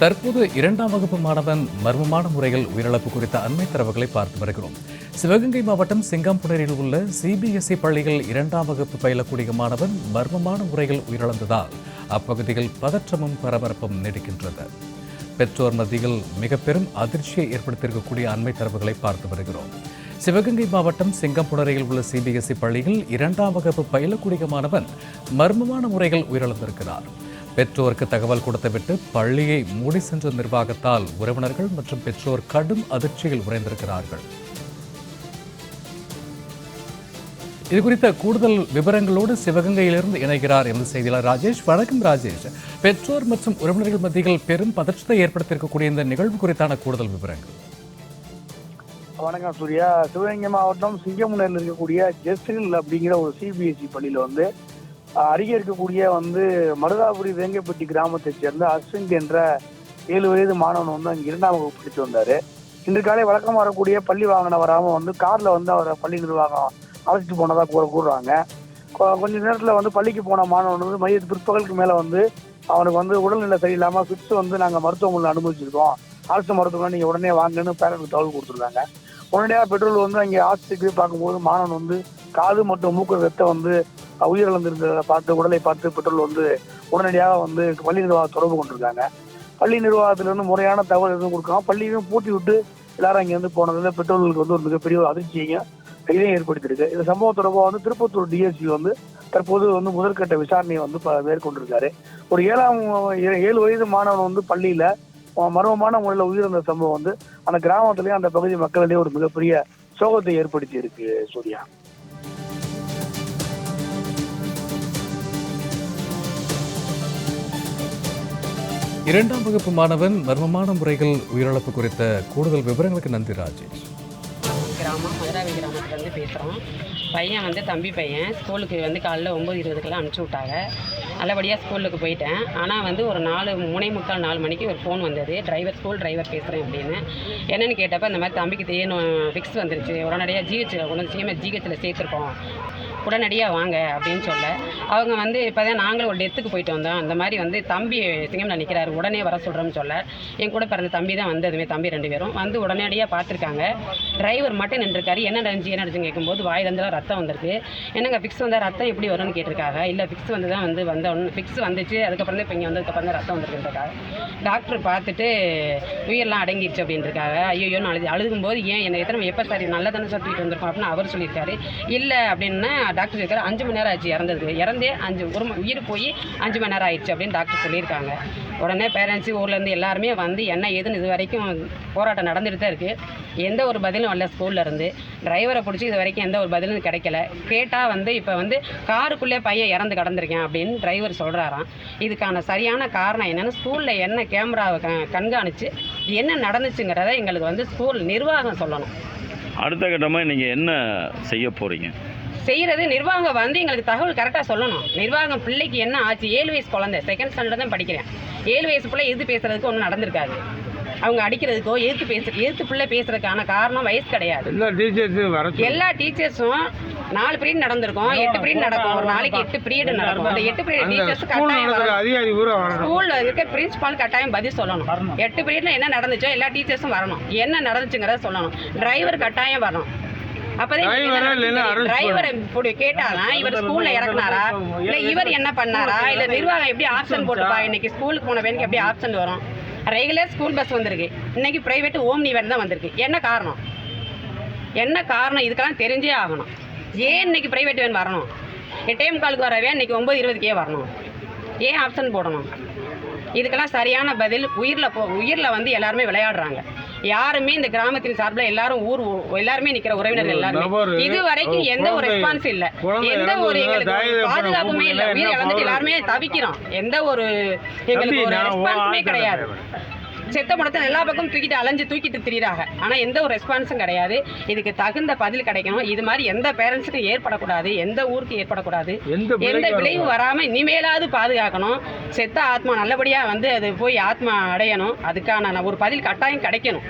தற்போது இரண்டாம் வகுப்பு மாணவன் மர்மமான முறையில் உயிரிழப்பு குறித்த அண்மை தரவுகளை பார்த்து வருகிறோம். சிவகங்கை மாவட்டம் சிங்கம்புணரில் உள்ள சிபிஎஸ்இ பள்ளியில் இரண்டாம் வகுப்பு பயிலக்கூடிய மாணவன் மர்மமான முறையில் உயிரிழந்ததால் அப்பகுதியில் பதற்றமும் பரபரப்பும் நீடிக்கின்றது. பெற்றோர் மத்தியில் மிக பெரும் அதிர்ச்சியை ஏற்படுத்தியிருக்கக்கூடிய அண்மை தரவுகளை பார்த்து வருகிறோம். சிவகங்கை மாவட்டம் சிங்கம்புணரையில் உள்ள சிபிஎஸ்இ பள்ளியில் இரண்டாம் வகுப்பு பயிலக்கூடிய மாணவன் மர்மமான முறையில் உயிரிழந்திருக்கிறார். பெற்றோருக்கு தகவல் கொடுத்துவிட்டு பள்ளியை மூடி சென்ற நிர்வாகத்தால் உறவினர்கள் மற்றும் பெற்றோர் கடும் அதிர்ச்சியில் உறைந்திருக்கிறார்கள். இது குறித்த கூடுதல் விவரங்களோடு சிவகங்கையிலிருந்து இணைகிறார் எமது செய்தியாளர் ராஜேஷ். வணக்கம் ராஜேஷ். பெற்றோர் மற்றும் உறவினர்கள் மத்தியில் பெரும் பதற்றத்தை ஏற்படுத்தியிருக்கக்கூடிய இந்த நிகழ்வு குறித்தான கூடுதல் விவரங்கள். வணக்கம் சூர்யா. சிவகங்கை மாவட்டம் சிங்கமுனையில் இருக்கக்கூடிய ஜெஸ்ரில் அப்படிங்கிற ஒரு சிபிஎஸ்இ பள்ளியில் வந்து அருகே இருக்கக்கூடிய வந்து மருதாபுரி வேங்கப்பட்டி கிராமத்தை சேர்ந்த அஸ்வின் என்ற ஏழு வயது மாணவன் வந்து அங்கே இரண்டாம் வகுப்பு படித்து வந்தார். இன்று காலை வழக்கம் வரக்கூடிய பள்ளி வாகனம் வராமல் வந்து காரில் வந்து அவரை பள்ளி நிர்வாகம் அழைச்சிட்டு போனதாக கூற கூறுறாங்க. கொஞ்ச நேரத்தில் வந்து பள்ளிக்கு போன மாணவன் வந்து மைய பிற்பகலுக்கு மேலே வந்து அவனுக்கு வந்து உடல்நிலை சரியில்லாமல் ஃபிட்ஸ் வந்து நாங்கள் மருத்துவமனையில் அனுமதிச்சிருக்கோம். அரசு மருத்துவமனை நீங்கள் உடனே வாங்கன்னு பேரண்ட்க்கு தகவல் கொடுத்துருக்காங்க. உடனடியாக பெட்ரோல் வந்து அங்கே ஆஸ்பத்திரிக்கு பார்க்கும்போது மாணவன் வந்து காது மற்றும் மூக்கு ரத்தம் வந்து உயிரிழந்திருந்ததை பார்த்து உடலை பார்த்து பெட்ரோல் வந்து உடனடியாக வந்து பள்ளி நிர்வாகம் தொடர்பு கொண்டிருக்காங்க. பள்ளி நிர்வாகத்திலிருந்து முறையான தகவல் எதுவும் கொடுக்காம பள்ளியும் பூட்டி விட்டு எல்லாரும் அங்கே வந்து போனதுல பெற்றோர்களுக்கு வந்து ஒரு மிகப்பெரிய ஒரு அதிர்ச்சியையும் இதையும் ஏற்படுத்தியிருக்கு. இந்த சம்பவம் தொடர்பாக வந்து திருப்பத்தூர் டிஎஸ்பி வந்து தற்போது வந்து முதற்கட்ட விசாரணையை வந்து ப- மேற்கொண்டிருக்காரு. ஒரு ஏழாம் ஏ- ஏழு வயது மாணவன் வந்து பள்ளியில மர்மமான முறையில் உயிரிழந்த சம்பவம் வந்து அந்த கிராமத்திலேயே அந்த பகுதி மக்களிடையே ஒரு மிகப்பெரிய சோகத்தை ஏற்படுத்தி இருக்கு சூர்யா. இரண்டாம் வகுப்பு மாணவன் மர்மமான முறைகள் உயிரிழப்பு குறித்த கூடுதல் விவரங்களுக்கு நன்றி ராஜேஷ். கிராமம் மதுராவி கிராமத்துலேருந்து பேசுகிறோம் பையன் வந்து தம்பி பையன். ஸ்கூலுக்கு வந்து காலைல ஒம்பது இருபதுக்கெல்லாம் அனுப்பிச்சி விட்டாங்க. நல்லபடியாக ஸ்கூலுக்கு போயிட்டேன். ஆனால் வந்து ஒரு நாலு மூணே முக்கால் நாலு மணிக்கு ஒரு ஃபோன் வந்தது. டிரைவர் ஸ்கூல் டிரைவர் பேசுகிறேன் அப்படின்னு. என்னென்னு கேட்டப்ப இந்த மாதிரி தம்பிக்கு தேனும் ஃபிக்ஸ் வந்துருச்சு. உடனடியாக ஜிஹெச்சில் கொண்டு வந்து சிஎம்எஸ் ஜிஹெச்சில் சேர்த்துருக்கோம். உடனடியாக வாங்க அப்படின்னு சொல்ல. அவங்க வந்து இப்போ தான் நாங்களும் ஒரு டெத்துக்கு போயிட்டு வந்தோம். அந்த மாதிரி வந்து தம்பி சிங்கம்ல நிற்கிறாரு உடனே வர சொல்கிறோம்னு சொல்ல. என் கூட பிறந்த தம்பி தான் வந்ததுமே தம்பி ரெண்டு பேரும். வந்து உடனடியாக பார்த்துருக்காங்க. டிரைவர் மட்டும் நின்றுருக்காரு. என்ன நடந்துச்சு என்ன நடந்துச்சுன்னு கேட்கும்போது வாயிலிருந்துலாம் ரத்தம் வந்திருக்கு. என்னங்க ஃபிக்ஸ் வந்தால் ரத்தம் எப்படி வரும்னு கேட்டிருக்காங்க. இல்லை ஃபிக்ஸ் வந்து தான் வந்து வந்த ஒன்று ஃபிக்ஸ் வந்துச்சு. அதுக்கப்புறம் தான் இப்போ இங்கே வந்ததுக்கப்புறம் தான் ரத்தம் வந்துருக்குன்றக்காக டாக்டர் பார்த்துட்டு உயிரெல்லாம் அடங்கிடுச்சு அப்படின்ட்டுருக்காங்க ஐயோ நான் அழுது அழுகும்போது ஏன் என்னை எத்தனை எப்போ சரி நல்லா தானே சொல்லிட்டு வந்திருக்கோம் அப்படின்னு அவர் சொல்லியிருக்காரு. இல்லை அப்படின்னா டாக்டர் இருக்காரு. அஞ்சு மணி நேரம் ஆச்சு இறந்தது இறந்தே அஞ்சு ஒரு உயிர் போய் அஞ்சு மணி நேரம் ஆயிடுச்சு அப்படின்னு டாக்டர் சொல்லியிருக்காங்க. உடனே பேரண்ட்ஸு ஊர்லேருந்து எல்லாருமே வந்து என்ன ஏதுன்னு இது வரைக்கும் போராட்டம் நடந்துட்டு தான் இருக்குது எந்த ஒரு பதிலும் வரல ஸ்கூல்லேருந்து டிரைவரை பிடிச்சி இது வரைக்கும் எந்த ஒரு பதிலும் கிடைக்கல. கேட்டால் வந்து இப்போ வந்து காருக்குள்ளே பையன் இறந்து கடந்திருக்கேன் அப்படின்னு டிரைவர் சொல்கிறாராம் இதுக்கான சரியான காரணம் என்னென்னு ஸ்கூலில் என்ன கேமராவை க கண்காணித்து என்ன நடந்துச்சுங்கிறத எங்களுக்கு வந்து ஸ்கூல் நிர்வாகம் சொல்லணும். அடுத்த கட்டமாக நீங்கள் என்ன செய்ய போகிறீங்க செய்கிறது நிர்வாகம் வந்து எங்களுக்கு தகவல் கரெக்டாக சொல்லணும். நிர்வாகம் பிள்ளைக்கு என்ன ஆச்சு? ஏழு வயசு குழந்தை. செகண்ட் ஸ்டாண்டர்ட் தான் படிக்கிறேன். ஏழு வயசு பிள்ளை எதிர்த்து பேசுறதுக்கு ஒன்றும் நடந்திருக்காது. அவங்க அடிக்கிறதுக்கோ எதிர்த்து பேச எதிர்த்து பிள்ளை பேசுறதுக்கான காரணம் வயசு கிடையாது. எல்லா டீச்சர்ஸும் வர. எல்லா டீச்சர்ஸும் நாலு பீரியட் நடந்திருக்கும் எட்டு பீரியட் நடக்கும். ஒரு நாளைக்கு எட்டு பீரியட் நடக்கும். அந்த எட்டு பீரியட் டீச்சர்ஸ் கட்டாயம் ஸ்கூல்ல இருக்க பிரின்சிபால் கட்டாயம் பதில் சொல்லணும். எட்டு பீரியட்ல என்ன நடந்துச்சோ எல்லா டீச்சர்ஸும் வரணும். என்ன நடந்துச்சுங்கிறத சொல்லணும். டிரைவர் கட்டாயம் வரணும். Arrest டிரைவரை இப்படி கேட்டாதான் இவர் ஸ்கூல்ல இறக்குனாரா? இல்ல இவர் என்ன பண்ணாரா? இல்ல நிர்வாகம் எப்படி ஆப்ஷன் போட்டுப்பா? இன்னைக்கு ஸ்கூலுக்கு போன எப்படி ஆப்ஷன் வரும்? ரெகுலர் ஸ்கூல் பஸ் வந்திருக்கு. இன்னைக்கு பிரைவேட் ஓம்னி வேன் தான் வந்திருக்கு. என்ன காரணம்? என்ன காரணம்? இதுக்கெல்லாம் தெரிஞ்சே ஆகணும். ஏன் இன்னைக்கு பிரைவேட் வேன் வரணும்? எட்டே முக்காலுக்கு வர வேன் இன்னைக்கு ஒம்பது இருபதுக்கே வரணும். ஏன் ஆப்ஷன் போடணும்? இதுக்கெல்லாம் சரியான பதில் உயிரில் போ உயிரில் வந்து எல்லாருமே விளையாடுறாங்க. யாருமே இந்த கிராமத்தின் சார்பில் எல்லாரும் ஊர் எல்லாருமே நிற்கிற உறவினர்கள் நபரு, எல்லாருமே. இது வரைக்கும் எந்த ஒரு ரெஸ்பான்ஸ் இல்ல. எந்த ஒரு எங்களுக்கு பாதுகாப்புமே இல்ல. உயிர் இழந்துட்டு? எல்லாருமே தவிக்கிறோம். எந்த ஒரு எங்களுக்கு ஒரு ரெஸ்பான்ஸுமே கிடையாது. செத்த படத்தை எல்லா பக்கம் தூக்கிட்டு அலைஞ்சு தூக்கிட்டு திரியிறாங்க. ஆனா எந்த ஒரு ரெஸ்பான்ஸும் கிடையாது. இதுக்கு தகுந்த பதில் கிடைக்கணும். இது மாதிரி எந்த பேரண்ட்ஸுக்கும் ஏற்படக்கூடாது. எந்த ஊருக்கு ஏற்படக்கூடாது. எந்த விளைவு வராம இனிமேலாவது பாதுகாக்கணும். செத்த ஆத்மா நல்லபடியா வந்து அது போய் ஆத்மா அடையணும். அதுக்கான ஒரு பதில் கட்டாயம் கிடைக்கணும்.